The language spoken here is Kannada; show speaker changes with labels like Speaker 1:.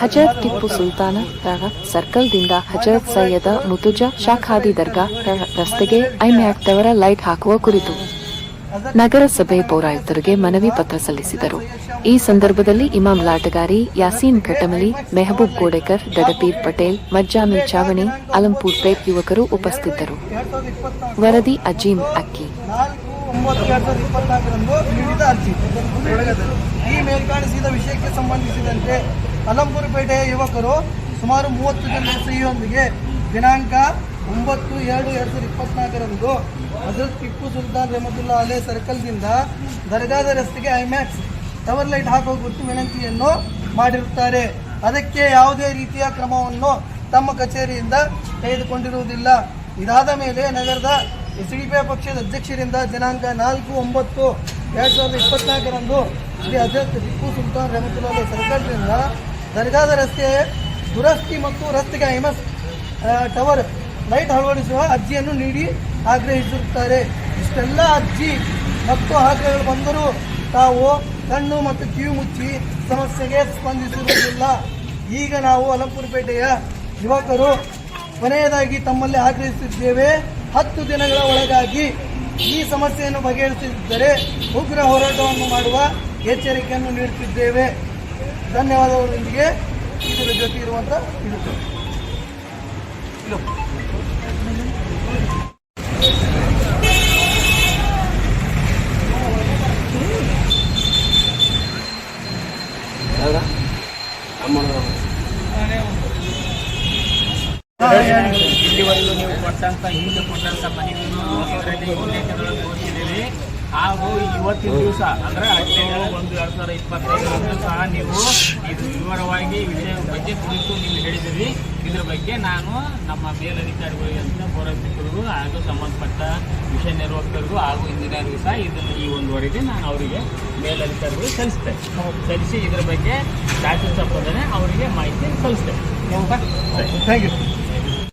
Speaker 1: ಹಜರತ್ ಟಿಪ್ಪು ಸುಲ್ತಾನ ಸರ್ಕಲ್ ಸರ್ಕಲ್ದಿಂದ ಹಜರತ್ ಸೈಯದ ಮುತುಜಾ ಶಾಖಾದಿ ದರ್ಗಾ ರಸ್ತೆಗೆ ರಸ್ತೆಗೆ ಐಮ್ಯಾಕ್ದವರ ಲೈಟ್ ಹಾಕುವ ಕುರಿತು ನಗರಸಭೆ ಪೌರಾಯುಕ್ತರಿಗೆ ಮನವಿ ಪತ್ರ ಸಲ್ಲಿಸಿದರು. ಈ ಸಂದರ್ಭದಲ್ಲಿ ಇಮಾಮ್ ಲಾಟಗಾರಿ ಯಾಸೀನ್ ಘಟಮಲಿ ಮೆಹಬೂಬ್ ಗೋಡೆಕರ್ ದಡಪೀರ್ ಪಟೇಲ್ ಮಜ್ಜಾಮಿ ಚಾವಣಿ, ಅಲಂಪುರ್ ಪೇಟ್ ಯುವಕರು ಉಪಸ್ಥಿತರು. ವರದಿ ಅಜೀಮ್ ಅಕ್ಕಿ.
Speaker 2: ಈ ಮೇಲ್ಕಾಣಿಸಿದ ವಿಷಯಕ್ಕೆ ಸಂಬಂಧಿಸಿದಂತೆ ಅಲಂಪುರಪೇಟೆಯ ಯುವಕರು ಸುಮಾರು ಮೂವತ್ತು ಜನರ ಸಿಹಿಯೊಂದಿಗೆ ದಿನಾಂಕ ಒಂಬತ್ತು ಎರಡು ಎರಡು ಸಾವಿರದ ಇಪ್ಪತ್ನಾಲ್ಕರಂದು ಹಜರತ್ ಟಿಪ್ಪು ಸುಲ್ತಾನ್ ರೆಹಮದುಲ್ಲಾ ಅಲೆ ಸರ್ಕಲ್ದಿಂದ ದರ್ಗಾದ ರಸ್ತೆಗೆ ಐಮ್ಯಾಕ್ಸ್ ಟವರ್ ಲೈಟ್ ಹಾಕುವ ಗುರುತು ವಿನಂತಿಯನ್ನು ಮಾಡಿರುತ್ತಾರೆ. ಅದಕ್ಕೆ ಯಾವುದೇ ರೀತಿಯ ಕ್ರಮವನ್ನು ತಮ್ಮ ಕಚೇರಿಯಿಂದ ತೆಗೆದುಕೊಂಡಿರುವುದಿಲ್ಲ. ಇದಾದ ಮೇಲೆ ನಗರದ ಎಸ್ ಡಿ ಪಿ ಪಕ್ಷದ ಅಧ್ಯಕ್ಷರಿಂದ ದಿನಾಂಕ ನಾಲ್ಕು ಒಂಬತ್ತು ಎರಡು ಸಾವಿರದ ಇಪ್ಪತ್ನಾಲ್ಕರಂದು ಶ್ರೀ ಹಜರತ್ ಟಿಪ್ಪು ಸುಲ್ತಾನ್ ರೆಹಮದುಲ್ಲಾ ಅಲೆ ಸರ್ಕಲ್ನಿಂದ ದರ್ಗಾದ ರಸ್ತೆ ದುರಸ್ತಿ ಮತ್ತು ರಸ್ತೆಗೆ ಐಮಸ್ ಟವರ್, ಲೈಟ್ ಅಳವಡಿಸುವ ಅರ್ಜಿಯನ್ನು ನೀಡಿ ಆಗ್ರಹಿಸುತ್ತಾರೆ. ಇಷ್ಟೆಲ್ಲ ಅರ್ಜಿ ಮತ್ತು ಆಗ್ರಹಗಳು ಬಂದರೂ ತಾವು ಕಣ್ಣು ಮತ್ತು ಕಿವಿ ಮುಚ್ಚಿ ಸಮಸ್ಯೆಗೆ ಸ್ಪಂದಿಸುವುದಿಲ್ಲ. ಈಗ ನಾವು ಅಲಂಪುರಪೇಟೆಯ ಯುವಕರು ಕೊನೆಯದಾಗಿ ತಮ್ಮಲ್ಲಿ ಆಗ್ರಹಿಸುತ್ತಿದ್ದೇವೆ ಹತ್ತು ದಿನಗಳ ಒಳಗಾಗಿ ಈ ಸಮಸ್ಯೆಯನ್ನು ಬಗೆಹರಿಸುತ್ತಿದ್ದರೆ ಉಗ್ರ ಹೋರಾಟವನ್ನು ಮಾಡುವ ಎಚ್ಚರಿಕೆಯನ್ನು ನೀಡುತ್ತಿದ್ದೇವೆ. ಧನ್ಯವಾದಗಳೊಂದಿಗೆ ಇದರ ಜೊತೆ ಇರುವಂಥ ಇದು ಇದು
Speaker 3: ಇಲ್ಲಿವರೆಗೂ ನೀವು ಕೊಟ್ಟಂತ ಹಿಂದೆ ಕೊಟ್ಟಂತ ಮನೆಯನ್ನು ಇದರಲ್ಲಿ ಉಲ್ಲೇಖದೊಳಗೆ ತೋರಿಸಿದ್ದೀರಿ ಹಾಗೂ ಇವತ್ತಿನ ದಿವಸ, ಅಂದ್ರೆ ಒಂದು ಎರಡ್ ಸಾವಿರದ ಇಪ್ಪತ್ತೈದರಂದು ಸಹ ನೀವು ಇದು ವಿವರವಾಗಿ ವಿಷಯ ಬಗ್ಗೆ ಕುರಿತು ನೀವು ಹೇಳಿದಿರಿ ಇದ್ರ ಬಗ್ಗೆ ನಾನು ನಮ್ಮ ಮೇಲಧಿಕಾರಿಗಳಿಗೆ ಅಂತ ಪೌರಾಯುಕ್ತರಿಗೂ ಹಾಗೂ ಸಂಬಂಧಪಟ್ಟ ವಿಷಯ ನಿರ್ವಾಹಕರಿಗೂ ಹಾಗೂ ಇಂಜಿನಿಯರ್ಗೂ ಸಹ ಇದನ್ನು ಈ ಒಂದು ವರದಿ ನಾನು ಅವರಿಗೆ ಮೇಲಧಿಕಾರಿಗಳು ಸಲ್ಲಿಸ್ತೇನೆ. ಸಲ್ಲಿಸಿ ಇದ್ರ ಬಗ್ಗೆ ಶಾಸನ ಅವರಿಗೆ ಮಾಹಿತಿ ಸಲ್ಲಿಸ್ತೇನೆ.
Speaker 2: Thank you